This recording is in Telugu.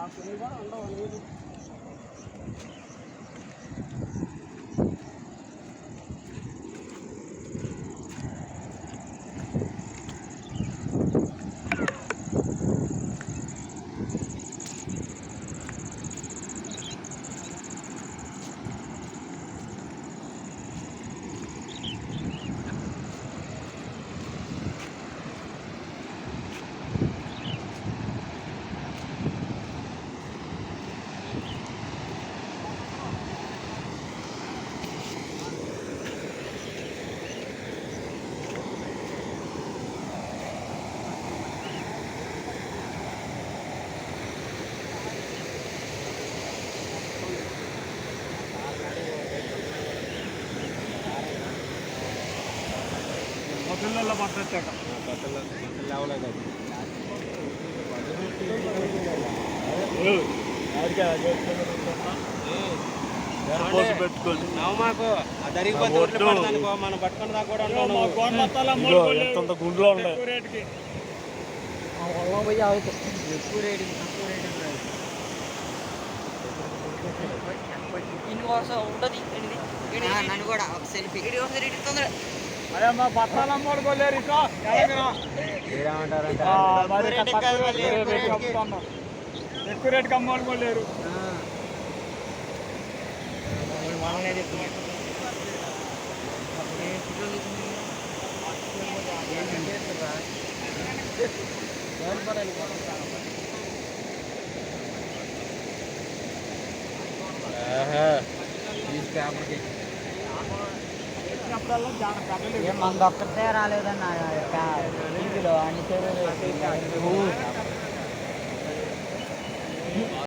పిల్లల్లో పట్టొచ్చాక పోసి మాకు. ఆ ఒడ్లు ఒడ్డు. పడదనుకో మనం పట్టుకుని దాకా కూడా గుండ్లో ఉన్నాయి. ఎక్కువ తక్కువ నన్ను కూడా ఒక సెల్ఫీ. అదే మా బత్తాలు అమ్మడుకోలేరు ఇక ఎక్కువ రేటుకి. అమ్మడుకోలేరు చెప్తున్నా వచ్చినప్పుడల్లా ఏం మనది ఒక్కటే రాలేదన్న టీవీలో అన్ని